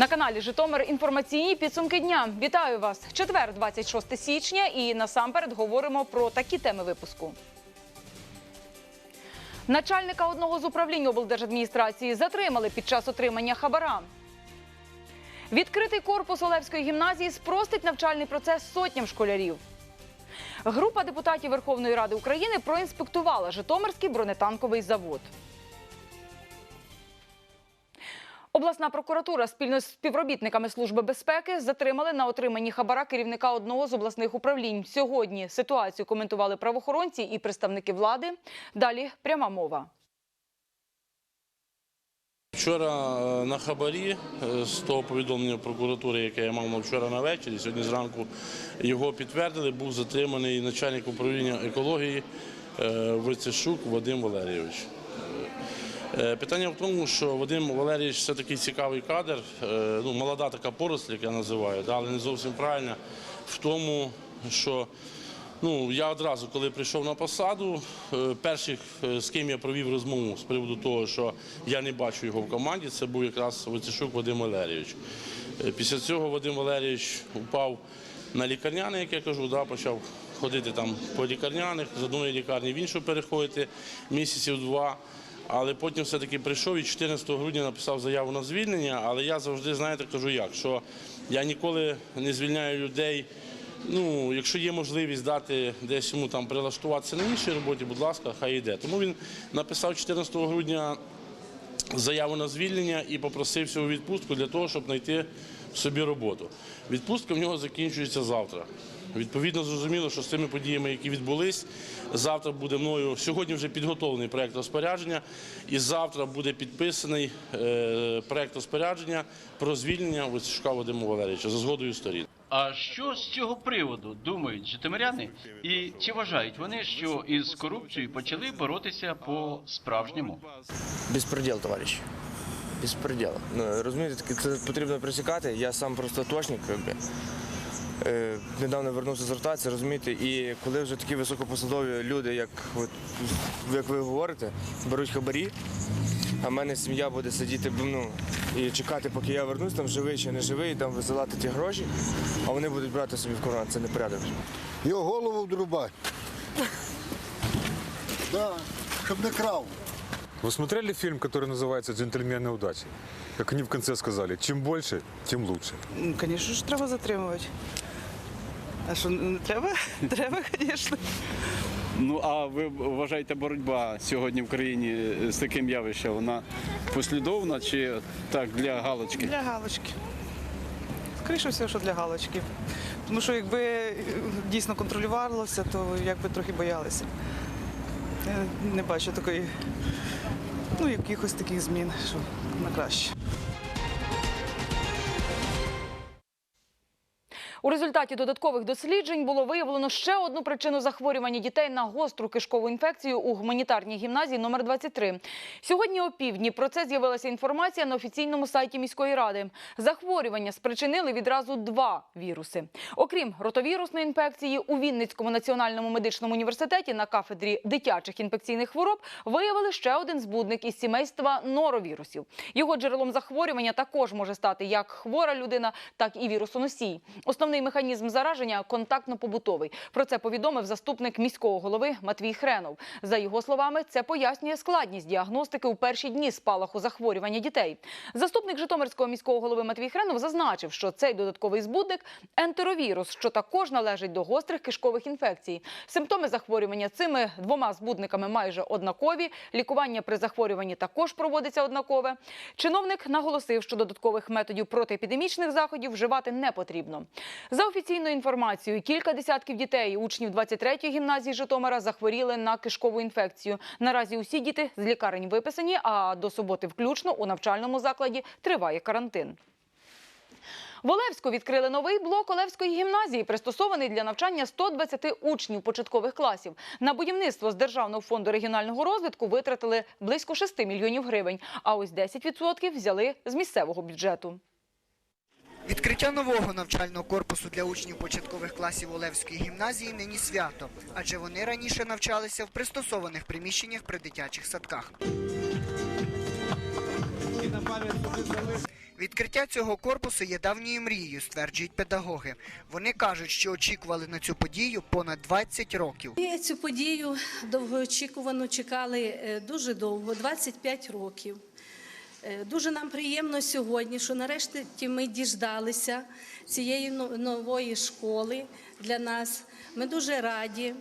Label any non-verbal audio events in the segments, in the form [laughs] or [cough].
На каналі Житомир інформаційні підсумки дня. Вітаю вас! Четвер, 26 січня, і насамперед говоримо про такі теми випуску. Начальника одного з управлінь облдержадміністрації затримали під час отримання хабара. Відкритий корпус Олевської гімназії спростить навчальний процес сотням школярів. Група депутатів Верховної Ради України проінспектувала Житомирський бронетанковий завод. Обласна прокуратура спільно з співробітниками Служби безпеки затримали на отриманні хабара керівника одного з обласних управлінь. Сьогодні ситуацію коментували правоохоронці і представники влади. Далі пряма мова. Вчора е, на хабарі е, з того повідомлення прокуратури, яке я мав вчора на вечір, сьогодні зранку його підтвердили, був затриманий начальник управління екології е, Войцешук Вадим Валерійович. Е, Питання в тому, що Вадим Валерійович це такий цікавий кадр, е, ну, молода така поросль, як я називаю, але не зовсім правильно в тому, що Ну, я одразу, коли прийшов на посаду, е, перших, з ким я провів розмову з приводу того, що я не бачу його в команді, це був якраз Вицешук Вадим Валерійович. Після цього Вадим Валерійович упав на лікарняне, як я кажу, да, почав ходити там по лікарняних, з одної лікарні в іншу переходити місяців два. Але потім все-таки прийшов і 14 грудня написав заяву на звільнення. Але я завжди, знаєте, кажу як, що я ніколи не звільняю людей. Ну, якщо є можливість дати десь йому там прилаштуватися на іншій роботі, будь ласка, хай йде. Тому він написав 14 грудня заяву на звільнення і попросився у відпустку для того, щоб знайти собі роботу. Відпустка в нього закінчується завтра. Відповідно, зрозуміло, що з тими подіями, які відбулись, завтра буде мною сьогодні вже підготовлений проект розпорядження, і завтра буде підписаний е, проект розпорядження про звільнення Вицюшка Вадима Валерійовича за згодою сторін. А що з цього приводу думають житомиряни? І чи вважають вони, що із корупцією почали боротися по справжньому? Безпреділ, товариш. Безпреділ. Ну, розумієте, це потрібно присікати. Я сам просто точник, якби. Е, недавно вернувся з ротації, розумієте, і коли вже такі високопосадові люди, як, от, як ви говорите, беруть хабарі, а в мене сім'я буде сидіти ну, і чекати, поки я вернусь, там живий чи не живий, там висилати ті гроші, а вони будуть брати собі в карман. Це непорядок. Його голову вдрубать. Да, щоб не крав. Вы смотрели фильм, который называется «Джентльмены удачи»? Как они в конце сказали, чем больше, тем лучше. Ну, Звісно ж, треба затримувати. А що не треба? [laughs] Треба, звісно. Ну а ви вважаєте, боротьба сьогодні в країні з таким явищем, вона послідовна чи так для галочки? Для галочки. Скоріше всього, що для галочки. Тому що якби е, дійсно контролювалося, то якби трохи боялися. Я не бачу такої, ну, якихось таких змін, що на краще. У результаті додаткових досліджень було виявлено ще одну причину захворювання дітей на гостру кишкову інфекцію у гуманітарній гімназії номер 23. Сьогодні о півдні про це з'явилася інформація на офіційному сайті міської ради. Захворювання спричинили відразу два віруси. Окрім ротовірусної інфекції, у Вінницькому національному медичному університеті на кафедрі дитячих інфекційних хвороб виявили ще один збудник із сімейства норовірусів. Його джерелом захворювання також може стати як хвора людина, так і вірусоносій. Основний механізм зараження контактно-побутовий. Про це повідомив заступник міського голови Матвій Хренов. За його словами, це пояснює складність діагностики у перші дні спалаху захворювання дітей. Заступник Житомирського міського голови Матвій Хренов зазначив, що цей додатковий збудник ентеровірус, що також належить до гострих кишкових інфекцій. Симптоми захворювання цими двома збудниками майже однакові. Лікування при захворюванні також проводиться однакове. Чиновник наголосив, що додаткових методів протиепідемічних заходів вживати не потрібно. За офіційною інформацією, кілька десятків дітей, учнів 23-ї гімназії Житомира, захворіли на кишкову інфекцію. Наразі усі діти з лікарень виписані, а до суботи включно у навчальному закладі триває карантин. В Олевську відкрили новий блок Олевської гімназії, пристосований для навчання 120 учнів початкових класів. На будівництво з Державного фонду регіонального розвитку витратили близько 6 мільйонів гривень, а ось 10% взяли з місцевого бюджету. Відкриття нового навчального корпусу для учнів початкових класів Олевської гімназії нині свято, адже вони раніше навчалися в пристосованих приміщеннях при дитячих садках. Відкриття цього корпусу є давньою мрією, стверджують педагоги. Вони кажуть, що очікували на цю подію понад 20 років. Ми цю подію довгоочікувану чекали е, дуже довго, 25 років. Е, Дуже нам приємно сьогодні, що нарешті ми діждалися цієї нової школи для нас. Ми дуже раді,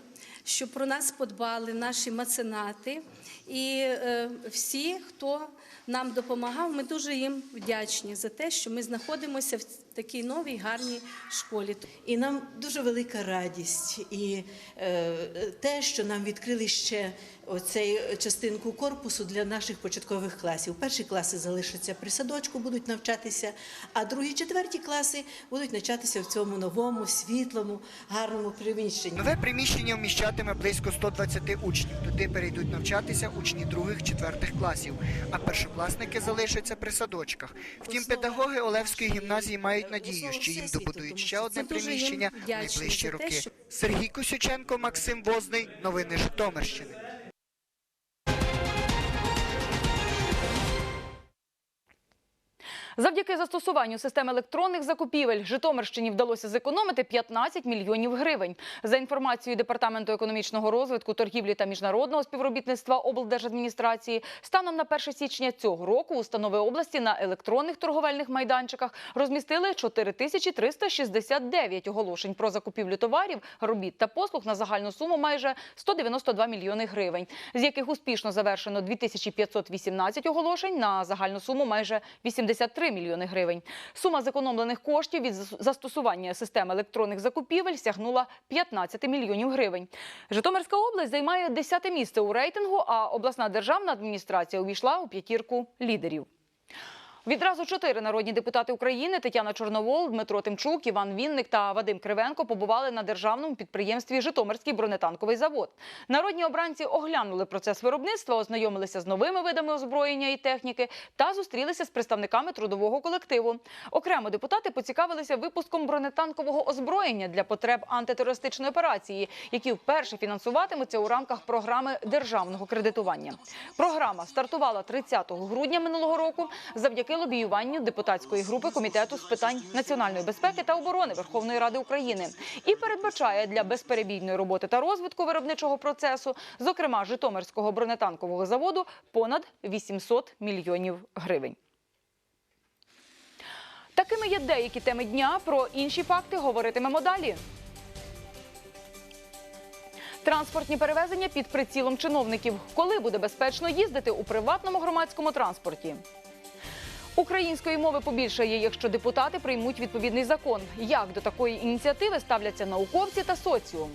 що про нас подбали наші меценати і е, всі, хто нам допомагав, ми дуже їм вдячні за те, що ми знаходимося в такій новій гарній школі. І нам дуже велика радість, і е, те, що нам відкрили ще оцей частинку корпусу для наших початкових класів. Перші класи залишаться при садочку, будуть навчатися, а другі, четверті класи будуть навчатися в цьому новому, світлому, гарному приміщенні. Нове приміщення вміщатиме близько 120 учнів. Туди перейдуть навчатися учні других, четвертих класів, а першокласники залишаться при садочках. Втім, педагоги Олевської гімназії мають надію, що їм добудують ще одне приміщення в найближчі роки. Сергій Косюченко, Максим Возний. Новини Житомирщини. Завдяки застосуванню систем електронних закупівель Житомирщині вдалося зекономити 15 мільйонів гривень. За інформацією Департаменту економічного розвитку, торгівлі та міжнародного співробітництва облдержадміністрації, станом на 1 січня цього року установи області на електронних торговельних майданчиках розмістили 4369 оголошень про закупівлю товарів, робіт та послуг на загальну суму майже 192 мільйони гривень, з яких успішно завершено 2518 оголошень на загальну суму майже 83 мільйони гривень. Сума зекономлених коштів від зас- застосування системи електронних закупівель сягнула 15 мільйонів гривень. Житомирська область займає 10 місце у рейтингу, а обласна державна адміністрація увійшла у п'ятірку лідерів. Відразу чотири народні депутати України Тетяна Чорновол, Дмитро Тимчук, Іван Вінник та Вадим Кривенко побували на державному підприємстві Житомирський бронетанковий завод. Народні обранці оглянули процес виробництва, ознайомилися з новими видами озброєння і техніки та зустрілися з представниками трудового колективу. Окремо депутати поцікавилися випуском бронетанкового озброєння для потреб антитерористичної операції, які вперше фінансуватимуться у рамках програми державного кредитування. Програма стартувала 30 грудня минулого року завдяки лобіюванню депутатської групи комітету з питань національної безпеки та оборони Верховної Ради України і передбачає для безперебійної роботи та розвитку виробничого процесу, зокрема Житомирського бронетанкового заводу, понад 800 мільйонів гривень. Такими є деякі теми дня. Про інші факти говоритимемо далі. Транспортні перевезення під прицілом чиновників. Коли буде безпечно їздити у приватному громадському транспорті? Української мови побільшає, якщо депутати приймуть відповідний закон. Як до такої ініціативи ставляться науковці та соціум?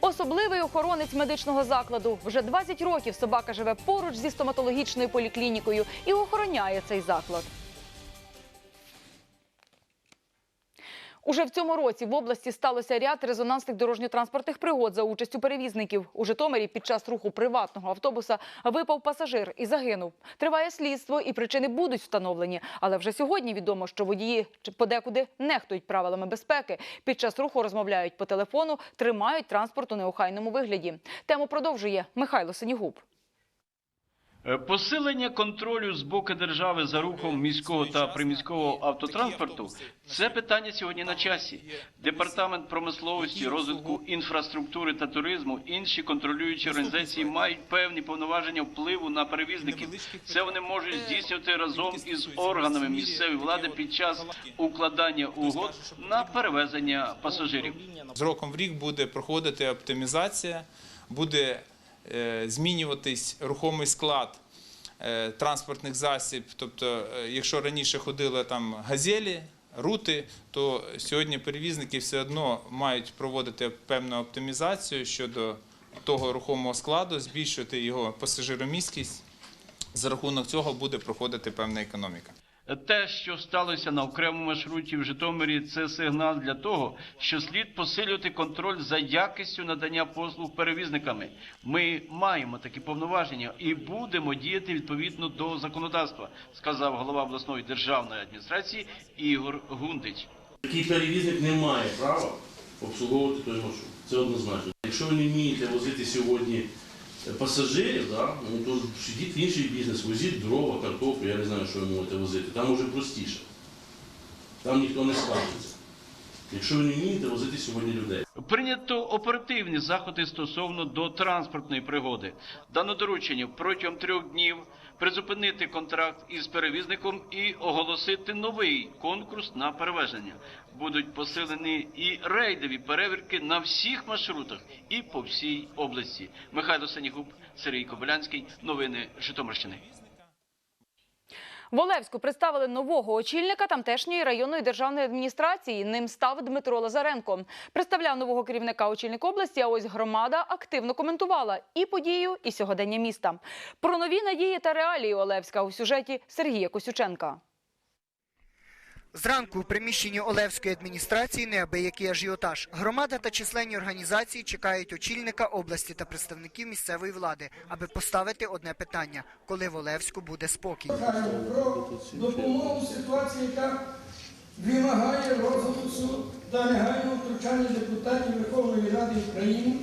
Особливий охоронець медичного закладу. Вже 20 років собака живе поруч зі стоматологічною поліклінікою і охороняє цей заклад. Уже в цьому році в області сталося ряд резонансних дорожньо-транспортних пригод за участю перевізників. У Житомирі під час руху приватного автобуса випав пасажир і загинув. Триває слідство і причини будуть встановлені. Але вже сьогодні відомо, що водії подекуди нехтують правилами безпеки. Під час руху розмовляють по телефону, тримають транспорт у неохайному вигляді. Тему продовжує Михайло Синігуб. Е, Посилення контролю з боку держави за рухом міського та приміського автотранспорту це питання сьогодні на часі. Департамент промисловості, розвитку інфраструктури та туризму, інші контролюючі організації мають певні повноваження впливу на перевізників. Це вони можуть здійснювати разом із органами місцевої влади під час укладання угод на перевезення пасажирів. З роком в рік буде проходити оптимізація, буде змінюватись рухомий склад е, транспортних засіб. Тобто, е, якщо раніше ходили там газелі, рути, то сьогодні перевізники все одно мають проводити певну оптимізацію щодо того рухомого складу, збільшувати його пасажиромісткість. За рахунок цього буде проходити певна економіка. Те, що сталося на окремому маршруті в Житомирі, це сигнал для того, що слід посилювати контроль за якістю надання послуг перевізниками. Ми маємо такі повноваження і будемо діяти відповідно до законодавства, сказав голова обласної державної адміністрації Ігор Гундич. Такий перевізник не має права обслуговувати той маршрут. Це однозначно. Якщо ви не вмієте возити сьогодні пасажирів, да, ну, то йдіть в інший бізнес, возіть дрова, картоплю, я не знаю, що ви можете возити. Там уже простіше. Там ніхто не скаржиться. Якщо ви не вмієте возити сьогодні людей. Прийнято оперативні заходи стосовно до транспортної пригоди. Дано доручення протягом трьох днів призупинити контракт із перевізником і оголосити новий конкурс на перевезення. Будуть посилені і рейдові перевірки на всіх маршрутах і по всій області. Михайло Санігуб, Сергій Кобилянський. Новини Житомирщини. В Олевську представили нового очільника тамтешньої районної державної адміністрації. Ним став Дмитро Лазаренко. Представляв нового керівника очільник області. А ось громада активно коментувала і подію, і сьогодення міста. Про нові надії та реалії Олевська у сюжеті Сергія Косюченка. Зранку у приміщенні Олевської адміністрації неабиякий ажіотаж. Громада та численні організації чекають очільника області та представників місцевої влади, аби поставити одне питання: коли в Олевську буде спокій. про допомогу ситуації, яка вимагає розголосу та негайного втручання депутатів Верховної Ради України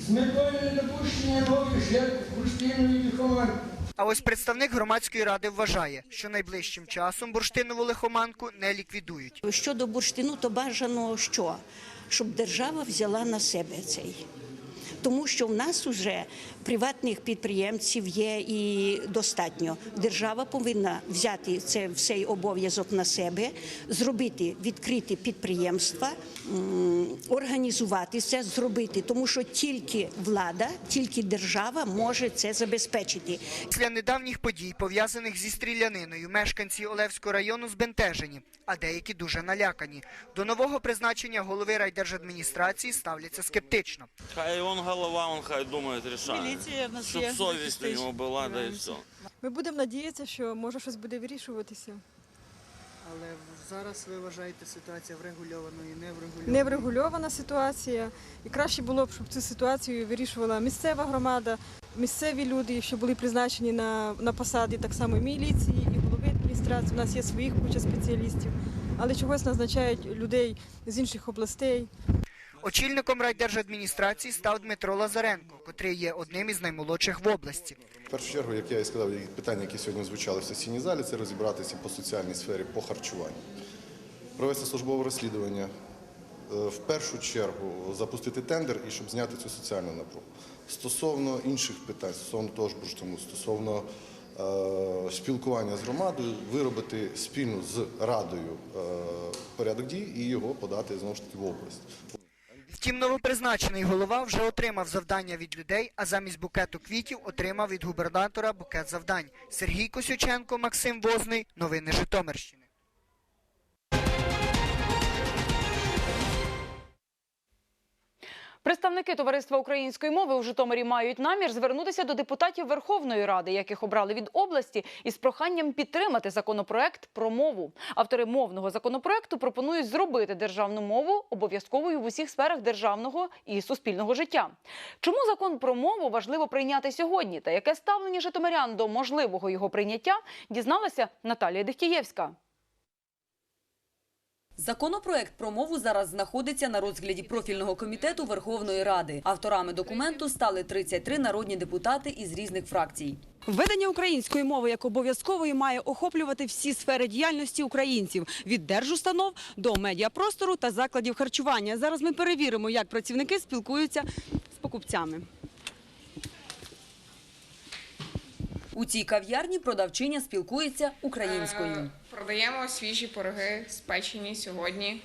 з метою недопущення нових жертв бурштинової лихоманки. А ось представник громадської ради вважає, що найближчим часом бурштинову лихоманку не ліквідують. Щодо бурштину, то бажано що? Щоб держава взяла на себе цей. Тому що в нас вже приватних підприємців є і достатньо. Держава повинна взяти це цей обов'язок на себе, зробити відкриті підприємства, організувати це, зробити, тому що тільки влада, тільки держава може це забезпечити. Після недавніх подій, пов'язаних зі стріляниною, мешканці Олевського району збентежені, а деякі дуже налякані. До нового призначення голови райдержадміністрації ставляться скептично. Хай он голова, он хай думає, рішає. Міліція в нас Щоб є, совість у захистить. нього була, да і все. Ми будемо надіятися, що може щось буде вирішуватися. Але зараз ви вважаєте ситуація врегульована і не врегульована? Неврегульована ситуація, і краще було б, щоб цю ситуацію вирішувала місцева громада, місцеві люди, що були призначені на, на посади так само і міліції, і голови адміністрації. У нас є своїх куча спеціалістів, але чогось назначають людей з інших областей. Очільником райдержадміністрації став Дмитро Лазаренко, котрий є одним із наймолодших в області. В першу чергу, як я і сказав, питання, які сьогодні звучали в сесійній залі, це розібратися по соціальній сфері, по харчуванню. Провести службове розслідування, е, в першу чергу запустити тендер і щоб зняти цю соціальну напругу. Стосовно інших питань, стосовно того ж бурштину, стосовно е, спілкування з громадою, виробити спільно з радою е, порядок дій і його подати знову ж таки в область. Втім, новопризначений голова вже отримав завдання від людей, а замість букету квітів отримав від губернатора букет завдань. Сергій Косюченко, Максим Возний. Новини Житомирщини. Представники товариства української мови у Житомирі мають намір звернутися до депутатів Верховної Ради, яких обрали від області, із проханням підтримати законопроект про мову. Автори мовного законопроекту пропонують зробити державну мову обов'язковою в усіх сферах державного і суспільного життя. Чому закон про мову важливо прийняти сьогодні? Та яке ставлення житомирян до можливого його прийняття, дізналася Наталія Дихтієвська. Законопроект про мову зараз знаходиться на розгляді профільного комітету Верховної Ради. Авторами документу стали 33 народні депутати із різних фракцій. Введення української мови як обов'язкової має охоплювати всі сфери діяльності українців від держустанов до медіапростору та закладів харчування. Зараз ми перевіримо, як працівники спілкуються з покупцями. У цій кав'ярні продавчиня спілкується українською. Е, Продаємо свіжі пироги, спечені сьогодні.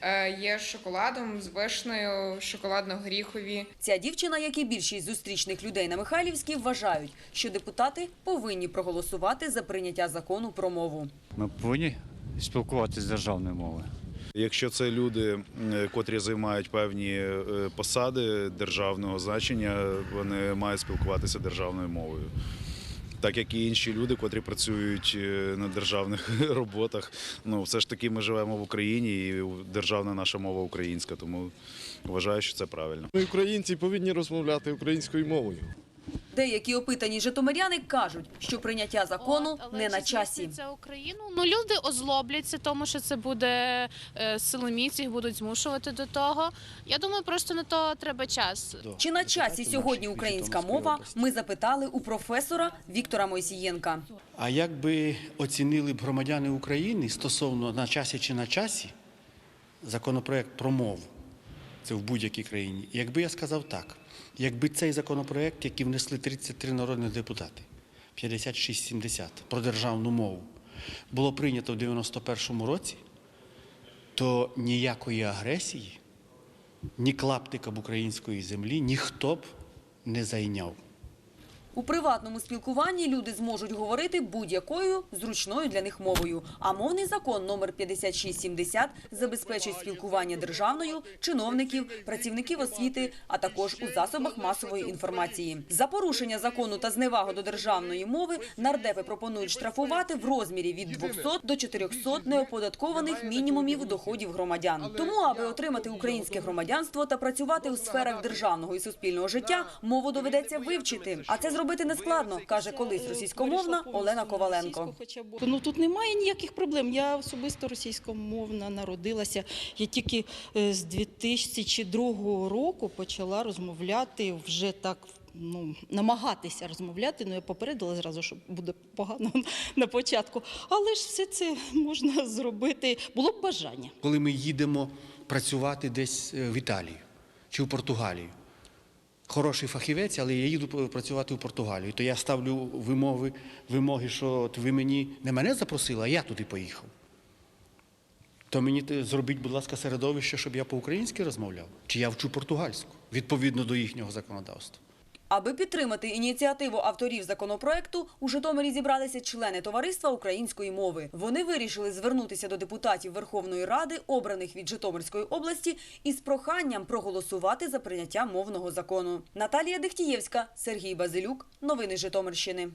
Е, Є з шоколадом, з вишнею, шоколадно-горіхові. Ця дівчина, як і більшість зустрічних людей на Михайлівській, вважають, що депутати повинні проголосувати за прийняття закону про мову. Ми повинні спілкуватися з державною мовою. Якщо це люди, котрі займають певні е, посади державного значення, вони мають спілкуватися державною мовою. Так як і інші люди, котрі працюють е, на державних [laughs] роботах. Ну, все ж таки, ми живемо в Україні, і державна наша мова українська, тому вважаю, що це правильно. Ми українці повинні розмовляти українською мовою. Деякі опитані житомиряни кажуть, що прийняття закону не на часі. Україну. Ну люди озлобляться, тому що це буде е, силоміць, їх будуть змушувати до того. Я думаю, просто на то треба час. Чи на часі сьогодні українська мова? Ми запитали у професора Віктора Мойсієнка. А як би оцінили б громадяни України стосовно на часі чи на часі законопроект про мову? Це в будь-якій країні. Якби я сказав так, якби цей законопроект, який внесли 33 народні депутати, 56-70 про державну мову, було прийнято в 91-му році, то ніякої агресії, ні клаптика б української землі ніхто б не зайняв. У приватному спілкуванні люди зможуть говорити будь-якою зручною для них мовою. А мовний закон номер 5670 забезпечить спілкування державною, чиновників, працівників освіти, а також у засобах масової інформації. За порушення закону та зневагу до державної мови нардепи пропонують штрафувати в розмірі від 200 до 400 неоподаткованих мінімумів доходів громадян. Тому, аби отримати українське громадянство та працювати у сферах державного і суспільного життя, мову доведеться вивчити. А це зробити нескладно, каже колись російськомовна Олена Коваленко. Ну тут немає ніяких проблем. Я особисто російськомовна народилася. Я тільки е, з 2002 року почала розмовляти вже так. Ну, намагатися розмовляти, ну я попередила зразу, що буде погано [laughs] на початку. Але ж все це можна зробити. Було б бажання. коли ми їдемо працювати десь е, в Італію чи в Португалію. Хороший фахівець, але я їду працювати в Португалію. То я ставлю вимоги, вимоги, що ви мені не мене запросили, а я туди поїхав. То мені зробіть, будь ласка, середовище, щоб я по-українськи розмовляв. Чи я вчу португальську відповідно до їхнього законодавства. Аби підтримати ініціативу авторів законопроекту, у Житомирі зібралися члени товариства української мови. Вони вирішили звернутися до депутатів Верховної Ради, обраних від Житомирської області, із проханням проголосувати за прийняття мовного закону. Наталія Дехтієвська, Сергій Базилюк. Новини Житомирщини.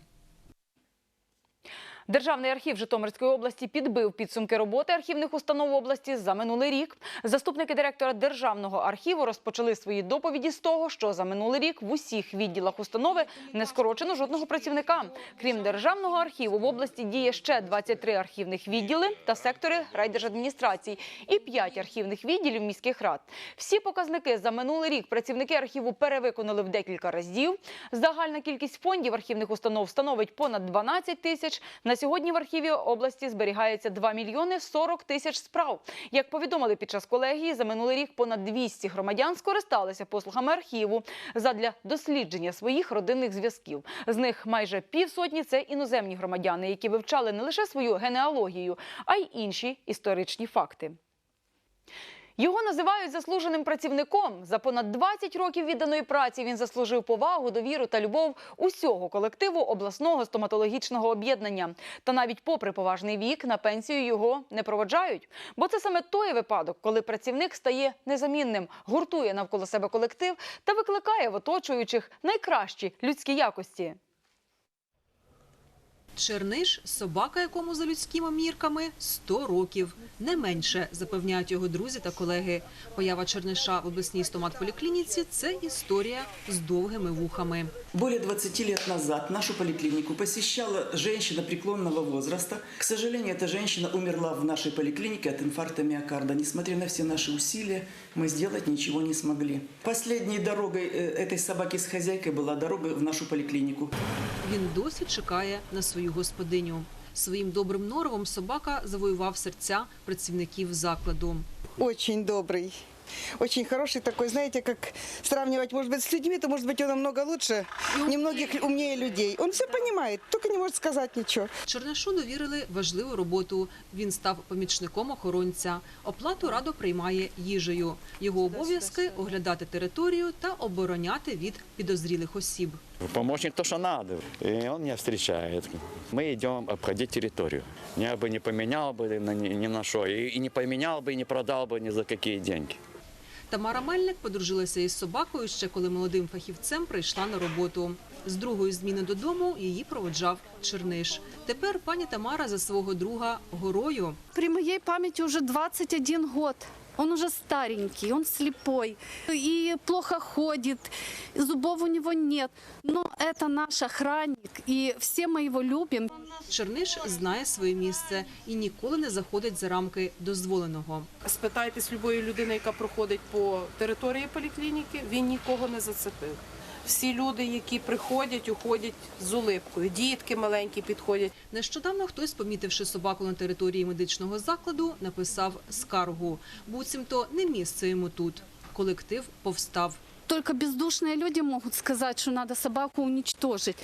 Державний архів Житомирської області підбив підсумки роботи архівних установ області за минулий рік. Заступники директора Державного архіву розпочали свої доповіді з того, що за минулий рік в усіх відділах установи не скорочено жодного працівника. Крім Державного архіву, в області діє ще 23 архівних відділи та сектори райдержадміністрацій і 5 архівних відділів міських рад. Всі показники за минулий рік працівники архіву перевиконали в декілька разів. Загальна кількість фондів архівних установ становить понад 12 тисяч. На сьогодні в архіві області зберігається 2 мільйони 40 тисяч справ. Як повідомили під час колегії, за минулий рік понад 200 громадян скористалися послугами архіву задля дослідження своїх родинних зв'язків. З них майже півсотні це іноземні громадяни, які вивчали не лише свою генеалогію, а й інші історичні факти. Його називають заслуженим працівником. За понад 20 років відданої праці він заслужив повагу, довіру та любов усього колективу обласного стоматологічного об'єднання. Та навіть попри поважний вік на пенсію його не проводжають. Бо це саме той випадок, коли працівник стає незамінним, гуртує навколо себе колектив та викликає в оточуючих найкращі людські якості. Черниш – собака, якому за людськими мірками 100 років. Не менше, запевняють його друзі та колеги. Поява Черниша в обласній стоматполіклініці – це історія з довгими вухами. Более 20 лет назад нашу поликлинику посещала женщина преклонного возраста. К сожалению, эта женщина умерла в нашей поликлинике от инфаркта миокарда. Несмотря на все наши усилия, мы сделать ничего не смогли. Последней дорогой э, этой собаки с хозяйкой была дорога в нашу поликлинику. Він досі чекає на свою господиню. Своїм добрим норовом собака завоював серця працівників закладу. Очень добрый. Очень хороший такой, знаете, как сравнивать, может быть, с людьми, то, может быть, он намного лучше, немногих умнее людей. Он все понимает, только не может сказать ничего. Чернишу довірили важливу роботу. Він став помічником охоронця. Оплату радо приймає їжею. Його обов'язки – оглядати територію та обороняти від підозрілих осіб. Помощник то, что надо. И он меня встречает. Мы идем обходить территорию. Я бы не поменял бы на, ни, ни на что. И, и не поменял бы, и не продал бы ни за какие деньги. Тамара Мельник подружилася із собакою ще коли молодим фахівцем прийшла на роботу. З другої зміни додому її проводжав Черниш. Тепер пані Тамара за свого друга горою. При моей памяти уже 21 год. Он уже старенький, он слепой и плохо ходит, и зубов у него нет. Но это наш охранник, и все мы его любим. Черниш знає своє місце і ніколи не заходить за рамки дозволеного. Спитайтесь любої людини, яка проходить по території поліклініки, він нікого не зацепив. Всі люди, які приходять, уходять з улипкою. Дітки маленькі підходять. Нещодавно хтось, помітивши собаку на території медичного закладу, написав скаргу. Буцімто не місце йому тут. Колектив повстав. Только бездушные люди могут сказать, что надо собаку уничтожить.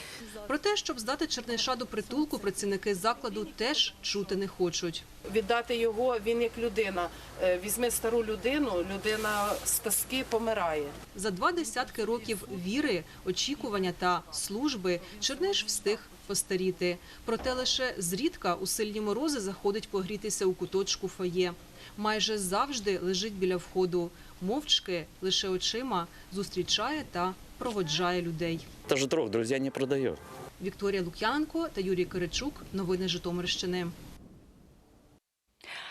Про те, щоб здати Черниша до притулку, працівники закладу теж чути не хочуть. Віддати його він як людина. Е, Візьми стару людину, людина з тоски помирає. За два десятки років віри, очікування та служби Черниш встиг постаріти. Проте лише зрідка у сильні морози заходить погрітися у куточку фоє. Майже завжди лежить біля входу, мовчки, лише очима зустрічає та проводжає людей. Даже друг друзья не продает. Вікторія Лук'яненко та Юрій Киричук. Новини Житомирщини.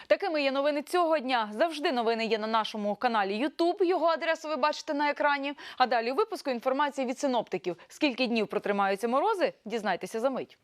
Такими є новини цього дня. Завжди новини є на нашому каналі YouTube. Його адресу ви бачите на екрані. А далі у випуску інформації від синоптиків. Скільки днів протримаються морози, дізнайтеся за мить.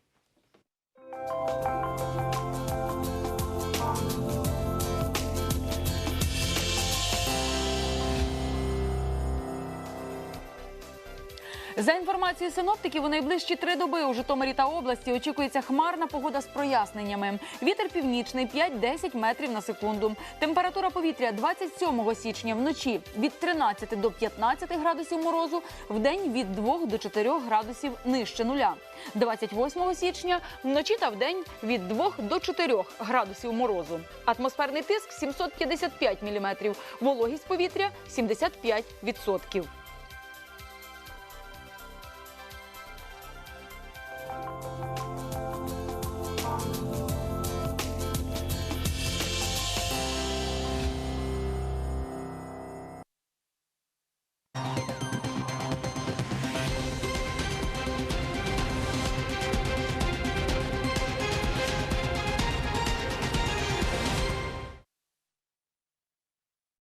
За інформацією синоптиків, у найближчі три доби у Житомирі та області очікується хмарна погода з проясненнями. Вітер північний 5-10 метрів на секунду. Температура повітря 27 січня вночі від 13 до 15 градусів морозу, в день від 2 до 4 градусів нижче нуля. 28 січня вночі та вдень від 2 до 4 градусів морозу. Атмосферний тиск 755 міліметрів, вологість повітря 75%.